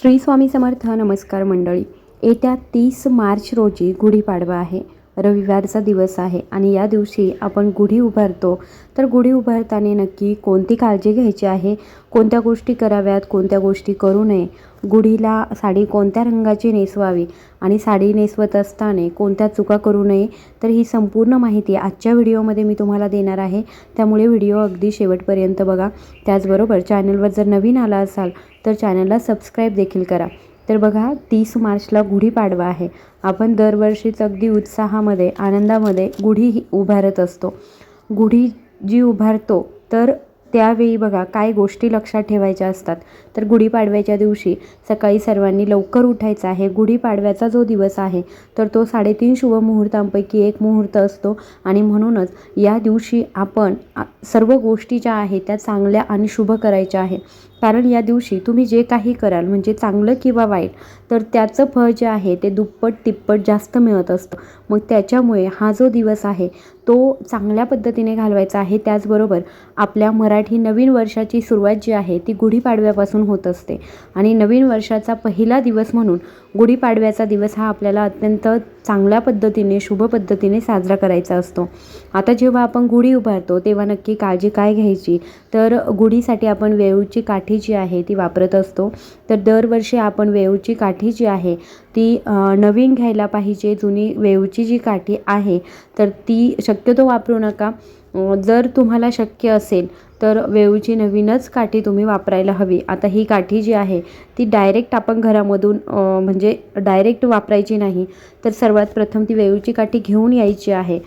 श्री स्वामी समर्थ नमस्कार मंडळी. येत्या तीस मार्च रोजी गुढीपाडवा आहे. रविवारचा दिवस आहे आणि या दिवशी आपण गुढी उभारतो. तर गुढी उभारताना नक्की कोणती काळजी घ्यायची आहे? कोणत्या गोष्टी कराव्यात? कोणत्या गोष्टी करू नये? गुढीला साडी कोणत्या रंगाची नेसवावी? आणि साडी नेसवत असताना कोणत्या चुका करू नये? तर ही संपूर्ण माहिती आजच्या व्हिडिओमध्ये मी तुम्हाला देणार आहे. त्यामुळे व्हिडिओ अगदी शेवटपर्यंत बघा. त्याचबरोबर चॅनलवर जर नवीन आला असाल तर चॅनलला सबस्क्राईब देखील करा. तर बघा तीस मार्चला गुढीपाडवा आहे. आपण दरवर्षीच अगदी उत्साहामध्ये आनंदामध्ये गुढी ही उभारत असतो. गुढी जी उभारतो तर त्यावेळी बघा काय गोष्टी लक्षात ठेवायच्या असतात. तर गुढीपाडव्याच्या दिवशी सकाळी सर्वांनी लवकर उठायचं आहे. गुढीपाडव्याचा जो दिवस आहे तर तो साडेतीन शुभ मुहूर्तांपैकी एक मुहूर्त असतो. आणि म्हणूनच या दिवशी आपण सर्व गोष्टी ज्या आहेत त्या चांगल्या आणि शुभ करायच्या आहे. कारण या दिवशी तुम्ही जे काही कराल म्हणजे चांगलं किंवा वाईट तर त्याचं फळ जे आहे ते दुप्पट तिप्पट जास्त मिळत असतं. मग त्याच्यामुळे हा जो दिवस आहे तो चांगल्या पद्धतीने घालवायचा आहे. त्याचबरोबर आपल्या मराठी नवीन वर्षाची सुरुवात जी आहे ती गुढीपाडव्यापासून होत असते. आणि नवीन वर्षाचा पहिला दिवस म्हणून गुढीपाडव्याचा दिवस हा आपल्याला अत्यंत चांगल्या पद्धतीने शुभ पद्धतीने साजरा करायचा असतो. आता जेव्हा आपण गुढी उभारतो तेव्हा नक्की काळजी काय घ्यायची? तर गुढीसाठी आपण वेळूची काठी काठी जी आहे ती वापरत असतो. तर दरवर्षी आपण वेळूची काठी जी आहे ती नवीन घ्यायला पाहिजे जुनी वेळूची जी काठी आहे तर ती शक्यतो वापरू नका. जर तुम्हाला शक्य असेल तर वेळूची नवीनच काठी तुम्ही वापरायला हवी. आता ही काठी जी आहे ती डायरेक्ट आपण घरामधून म्हणजे डायरेक्ट वापरायची नाही तर सर्वात प्रथम ती वेळूची काठी घेऊन यायची आहे.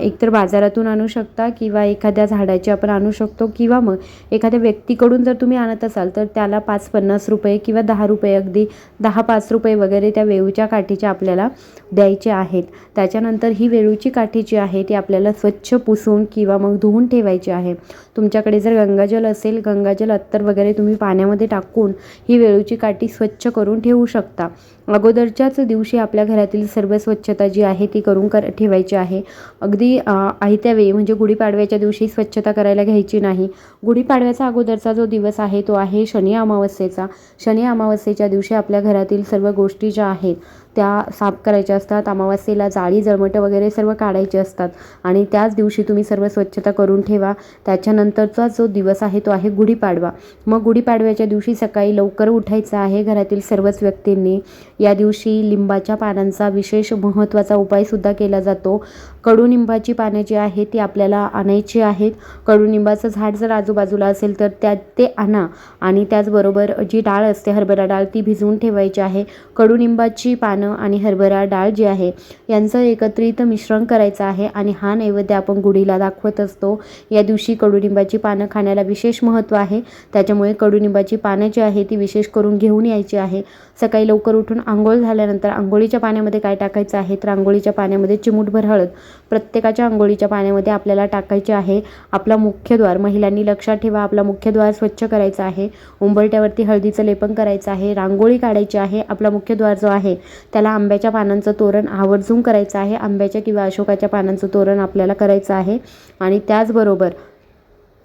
एकतर बाजारातून आणू शकता किंवा एखाद्या झाडाची आपण आणू शकतो किंवा मग एखाद्या व्यक्तीकडून जर तुम्ही आणत असाल तर त्याला पाच पन्नास रुपये किंवा दहा रुपये अगदी दहा पाच रुपये वगैरे त्या वेळूच्या काठीच्या आपल्याला द्यायचे आहेत. त्याच्यानंतर ही वेळूची काठी जी आहे ती आपल्याला स्वच्छ पुसून किंवा मग धुवून ठेवायची आहे. तुमच्याकडे जर गंगाजल असेल गंगाजल अत्तर वगैरे तुम्ही पाण्यामध्ये टाकून ही वेळूची काठी स्वच्छ करून ठेवू शकता. अगोदरच्याच दिवशी आपल्या घरातील सर्व स्वच्छता जी आहे ती करून कर ठेवायची आहे. अगदी आयत्या वेळी म्हणजे गुढीपाडव्याच्या दिवशी स्वच्छता करायला घ्यायची नाही. गुढीपाडव्याचा अगोदरचा जो दिवस आहे तो आहे शनी अमावस्येचा. शनी अमावस्येच्या दिवशी आपल्या घरातील सर्व गोष्टी ज्या आहेत त्या साफ करायच्या असतात. अमावास्येला जाळी जळमटं वगैरे सर्व काढायचे असतात. आणि त्याच दिवशी तुम्ही सर्व स्वच्छता करून ठेवा. त्याच्यानंतरचा जो दिवस आहे तो आहे गुढीपाडवा मग गुढीपाडव्याच्या दिवशी सकाळी लवकर उठायचं आहे घरातील सर्वच व्यक्तींनी. या दिवशी लिंबाच्या पानांचा विशेष महत्त्वाचा उपायसुद्धा केला जातो. कडुनिंबाची पानं जी आहेत ती आपल्याला आणायची आहेत. कडुनिंबाचं झाड जर आजूबाजूला असेल तर त्यात ते आणा. आणि त्याचबरोबर जी डाळ असते हरभरा डाळ ती भिजवून ठेवायची आहे. कडुनिंबाची पानं आणि हरभरा डाळ जी आहे यांचं एकत्रित मिश्रण करायचं आहे आणि हा नैवेद्य आपण गुढीला दाखवत असतो. या दिवशी कडुनिंबाची पानं खाण्याला विशेष महत्त्व आहे. त्याच्यामुळे कडुनिंबाची पानं जी आहे ती विशेष करून घेऊन यायची आहे. सकाळी लवकर उठून आंघोळ झाल्यानंतर आंघोळीच्या पाण्यामध्ये काय टाकायचं आहे तर आंघोळीच्या पाण्यामध्ये चिमूटभर हळद. प्रत्येकाच्या आंघोळीच्या पाण्यामध्ये आपल्याला टाकायचे आहे. आपला मुख्यद्वार महिलांनी लक्षात ठेवा आपला मुख्यद्वार स्वच्छ करायचा आहे. उंबरट्यावरती हळदीचं लेपन करायचं आहे. रांगोळी काढायची आहे. आपला मुख्यद्वार जो आहे त्याला आंब्याच्या पानांचं तोरण आवर्जून करायचं आहे. आंब्याच्या किंवा अशोकाच्या पानांचं तोरण आपल्याला करायचं आहे. आणि त्याचबरोबर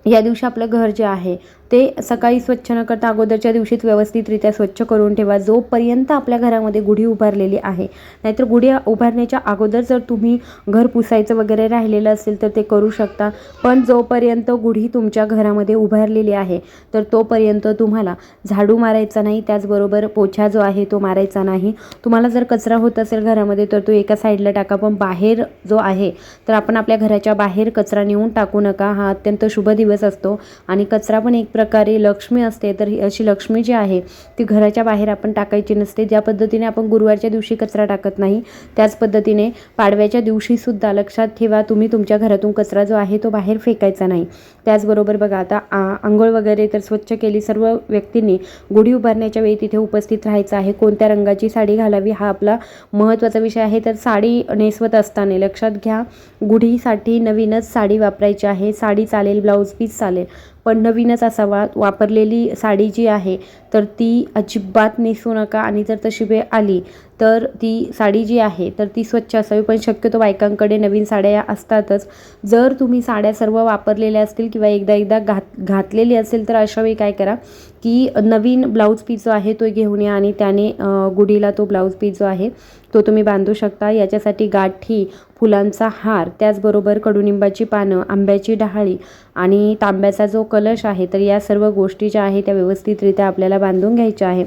या दिवशी आपलं घर जे आहे ते सकाळी स्वच्छ न करता अगोदरच्या दिवशीच व्यवस्थितरित्या स्वच्छ करून ठेवा. जोपर्यंत आपल्या घरामध्ये गुढी उभारलेली आहे नाहीतर गुढी उभारण्याच्या अगोदर जर तुम्ही घर पुसायचं वगैरे राहिलेलं असेल तर ते करू शकता. पण जोपर्यंत गुढी तुमच्या घरामध्ये उभारलेली आहे तर तोपर्यंत तुम्हाला झाडू मारायचा नाही. त्याचबरोबर पोछा जो आहे तो मारायचा नाही. तुम्हाला जर कचरा होत असेल घरामध्ये तर तो एका साईडला टाका. पण बाहेर जो आहे तर आपण आपल्या घराच्या बाहेर कचरा नेऊन टाकू नका. हा अत्यंत शुभ दिवस असतो. आणि कचरा पण एक प्रकारे लक्ष्मी असते तर ही अशी लक्ष्मी जी आहे ती घराच्या बाहेर आपण टाकायची नसते. ज्या पद्धतीने आपण गुरुवारच्या दिवशी कचरा टाकत नाही त्याच पद्धतीने पाडव्याच्या दिवशीसुद्धा लक्षात ठेवा तुम्ही तुमच्या घरातून कचरा जो आहे तो बाहेर फेकायचा नाही. त्याचबरोबर बघा आता आ- आंघोळ वगैरे तर स्वच्छ केली सर्व व्यक्तींनी गुढी उभारण्याच्या वेळी तिथे उपस्थित राहायचं आहे. कोणत्या रंगाची साडी घालावी हा आपला महत्त्वाचा विषय आहे. तर साडी नेसवत असताना लक्षात घ्या गुढीसाठी नवीनच साडी वापरायची आहे. साडी चालेल ब्लाऊज पीस चालेल. पण नवीनच असावा. वापरलेली साडी जी आहे तर ती अजिबात नेसू नका. आणि जर तशी वेळ आली तर ती साडी जी आहे तर ती स्वच्छ असावी. पण शक्यतो बायकांकडे नवीन साड्या या असतातच. जर तुम्ही साड्या सर्व वापरलेल्या असतील किंवा एकदा एकदा घात घातलेली असेल तर अशावेळी काय करा की नवीन ब्लाऊज पीस जो आहे तो घेऊन या. आणि त्याने गुढीला तो ब्लाऊज पीस जो आहे तो तुम्ही बांधू शकता. याच्यासाठी गाठी फुलांचा हार त्याचबरोबर कडुनिंबाची पानं आंब्याची डहाळी आणि तांब्याचा जो कलश आहे तर या सर्व गोष्टी ज्या आहेत त्या व्यवस्थितरित्या आपल्याला बांधून घ्यायच्या आहे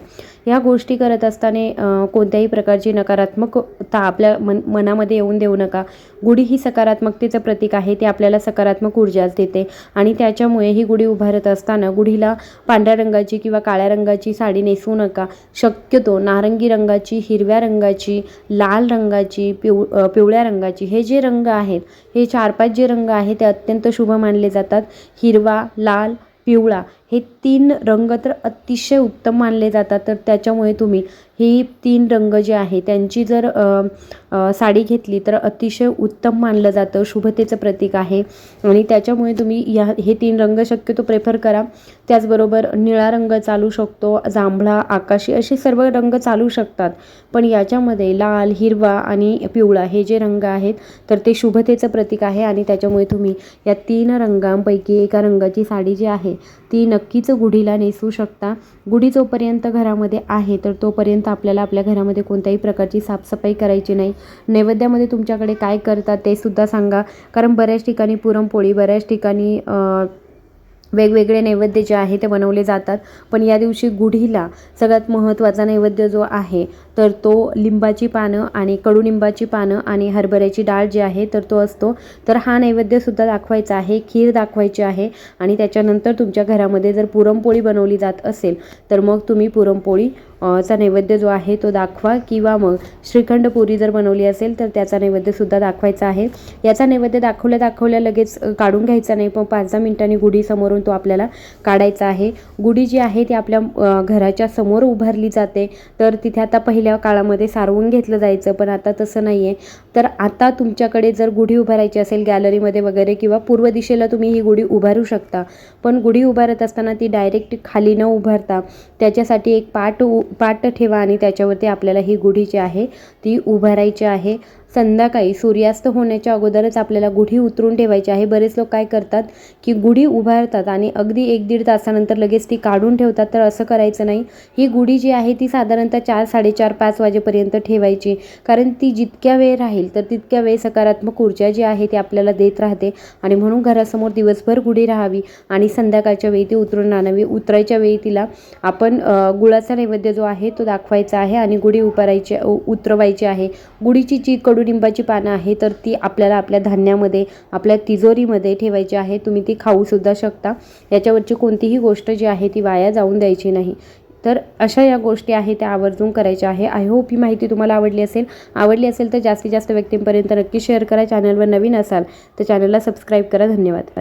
या गोष्टी करत असताना कोणत्याही प्रकारची नकारात्मकता आपल्या मन मनामध्ये येऊन देऊ नका. गुढी ही सकारात्मकतेचं प्रतीक आहे ते आपल्याला सकारात्मक ऊर्जा देते. आणि त्याच्यामुळे ही गुढी उभारत असताना गुढीला पांढऱ्या रंगाची किंवा काळ्या रंगाची साडी नेसवू नका. शक्यतो नारंगी रंगाची हिरव्या रंगाची लाल रंगाची पिव पिवळ्या रंगाची हे जे रंग आहेत हे चार पाच जे रंग आहेत ते अत्यंत शुभ मानले जातात. हिरवा लाल पिवळा हे तीन रंग तर अतिशय उत्तम मानले जातात. तर त्याच्यामुळे तुम्ही ही तीन रंग जे आहे त्यांची जर साडी घेतली तर अतिशय उत्तम मानलं जातं. शुभतेचं प्रतीक आहे. आणि त्याच्यामुळे तुम्ही या हे तीन रंग शक्यतो प्रेफर करा. त्याचबरोबर निळा रंग चालू शकतो जांभळा आकाशी असे सर्व रंग चालू शकतात. पण याच्यामध्ये लाल हिरवा आणि पिवळा हे जे रंग आहेत तर ते शुभतेचं प्रतीक आहे. आणि त्याच्यामुळे तुम्ही या तीन रंगांपैकी एका रंगाची साडी जी आहे ती नक्कीच गुढीला नेसू शकता. गुढी जोपर्यंत घरामध्ये आहे तर तोपर्यंत आपल्याला आपल्या घरामध्ये कोणत्याही प्रकारची साफसफाई करायची नाही. नैवेद्यामध्ये तुमच्याकडे काय करतात ते सुद्धा सांगा. कारण बऱ्याच ठिकाणी पुरणपोळी बऱ्याच ठिकाणी वेगवेगळे नैवेद्य जे आहे ते बनवले जातात. पण या दिवशी गुढीला सगळ्यात महत्त्वाचा नैवेद्य जो आहे तर तो लिंबाची पानं आणि कडुलिंबाची पानं आणि हरभऱ्याची डाळ जी आहे तर तो असतो. तर हा नैवेद्यसुद्धा दाखवायचा आहे खीर दाखवायची आहे आणि त्याच्यानंतर तुमच्या घरामध्ये जर पुरणपोळी बनवली जात असेल तर मग तुम्ही पुरणपोळी चा नैवेद्य जो आहे तो दाखवा. किंवा मग श्रीखंड पुरी जर बनवली असेल तर त्याचा नैवेद्यसुद्धा दाखवायचा आहे. याचा नैवेद्य दाखवल्या दाखवल्या लगेच काढून घ्यायचा नाही पण पाच दहा मिनिटांनी गुढी समोरून तो आपल्याला काढायचा आहे. गुढी जी आहे ती आपल्या घराच्या समोर उभारली जाते. तर तिथे आता पहिल्या काळामध्ये सारवून घेतलं जायचं पण आता तसं नाही आहे तर आता तुमच्याकडे जर गुढी उभारायची असेल गॅलरीमध्ये वगैरे किंवा पूर्व दिशेला तुम्ही ही गुढी उभारू शकता. पण गुढी उभारत असताना ती डायरेक्ट खाली न उभारता त्याच्यासाठी एक पाट उ पाट ठेवा आणि त्याच्यावरती आपल्याला ही गुढी जी आहे ती उभारायची आहे. संध्याकाळी सूर्यास्त होण्याच्या अगोदरच आपल्याला गुढी उतरून ठेवायची आहे. बरेच लोक काय करतात की गुढी उभारतात आणि अगदी एक दीड तासानंतर लगेच ती काढून ठेवतात. तर असं करायचं नाही. ही गुढी जी आहे ती साधारणतः चार साडेचार पाच वाजेपर्यंत ठेवायची. कारण ती जितक्या वेळ राहील तर तितक्या वेळ सकारात्मक ऊर्जा जी आहे ती आपल्याला देत राहते. आणि म्हणून घरासमोर दिवसभर गुढी राहावी आणि संध्याकाळच्या वेळी ती उतरून आणावी. उतरायच्या वेळी तिला आपण गुळाचा नैवेद्य जो आहे तो दाखवायचा आहे आणि गुढी उभारायची उ- उतरवायची आहे. गुढीची जी कडुलिंबाची पानं आहे तर ती आपल्याला आपल्या धान्यामध्ये आपल्या तिजोरीमध्ये ठेवायची आहे. तुम्ही ती खाऊसुद्धा शकता. याच्यावरची कोणतीही गोष्ट जी आहे ती वाया जाऊन द्यायची नाही. तर अशा या गोष्टी आहेत त्या आवर्जून करायच्या आहे. आय होप ही माहिती तुम्हाला आवडली असेल. आवडली असेल तर जास्तीत जास्त व्यक्तींपर्यंत नक्की शेअर करा. चॅनलवर नवीन असाल तर चॅनलला सबस्क्राईब करा. धन्यवाद.